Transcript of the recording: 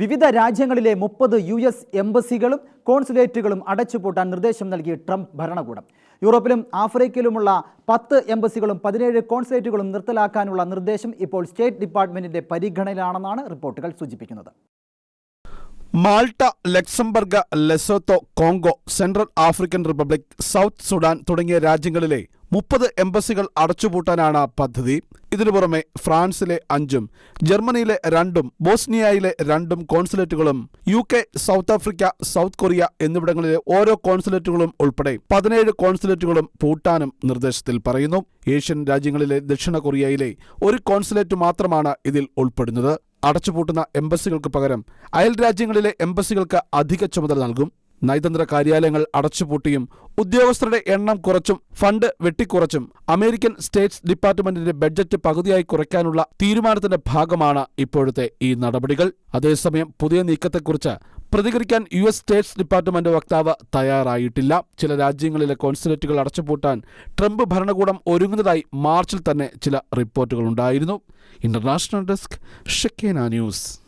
വിവിധ രാജ്യങ്ങളിലെ മുപ്പത് യു എസ് എംബസികളും കോൺസുലേറ്റുകളും അടച്ചുപൂട്ടാൻ നിർദ്ദേശം നൽകി ട്രംപ് ഭരണകൂടം. യൂറോപ്പിലും ആഫ്രിക്കയിലുമുള്ള പത്ത് എംബസികളും പതിനേഴ് കോൺസുലേറ്റുകളും നിർത്തലാക്കാനുള്ള നിർദ്ദേശം ഇപ്പോൾ സ്റ്റേറ്റ് ഡിപ്പാർട്ട്മെന്റിന്റെ പരിഗണനയിലാണെന്നാണ് റിപ്പോർട്ടുകൾ സൂചിപ്പിക്കുന്നത്. Malta Luxembourg Lesotho Congo Central African Republic South Sudan തുടങ്ങിയ രാജ്യങ്ങളിലെ മുപ്പത് എംബസികൾ അടച്ചുപൂട്ടാനാണ് പദ്ധതി. ഇതിനു പുറമെ ഫ്രാൻസിലെ അഞ്ചും ജർമ്മനിയിലെ രണ്ടും ബോസ്നിയയിലെ രണ്ടും കോൺസുലേറ്റുകളും U K South Africa South Korea എന്നിവിടങ്ങളിലെ ഓരോ കോൺസുലേറ്റുകളും ഉൾപ്പെടെ പതിനേഴ് കോൺസുലേറ്റുകളും പൂട്ടാനും നിർദ്ദേശത്തിൽ പറയുന്നു. ഏഷ്യൻ രാജ്യങ്ങളിലെ ദക്ഷിണ കൊറിയയിലെ ഒരു കോൺസുലേറ്റ് മാത്രമാണ് ഇതിൽ ഉൾപ്പെടുന്നത്. അടച്ചുപൂട്ടുന്ന എംബസികൾക്ക് പകരം അയൽ രാജ്യങ്ങളിലെ എംബസികൾക്ക് അധിക ചുമതല നൽകും. നയതന്ത്ര കാര്യാലയങ്ങൾ അടച്ചുപൂട്ടിയും ഉദ്യോഗസ്ഥരുടെ എണ്ണം കുറച്ചും ഫണ്ട് വെട്ടിക്കുറച്ചും അമേരിക്കൻ സ്റ്റേറ്റ്സ് ഡിപ്പാർട്ട്മെന്റിന്റെ ബഡ്ജറ്റ് പകുതിയായി കുറയ്ക്കാനുള്ള തീരുമാനത്തിന്റെ ഭാഗമാണ് ഇപ്പോഴത്തെ ഈ നടപടികൾ. അതേസമയം പുതിയ നീക്കത്തെക്കുറിച്ച് പ്രതികരിക്കാൻ യു എസ് സ്റ്റേറ്റ്സ് ഡിപ്പാർട്ട്മെന്റ് വക്താവ് തയ്യാറായിട്ടില്ല. ചില രാജ്യങ്ങളിലെ കോൺസുലേറ്റുകൾ അടച്ചുപൂട്ടാൻ ട്രംപ് ഭരണകൂടം ഒരുങ്ങുന്നതായി മാർച്ചിൽ തന്നെ ചില റിപ്പോർട്ടുകളുണ്ടായിരുന്നു ഇന്റർനാഷണൽ ഡെസ്ക് ഷെക്കേന ന്യൂസ്.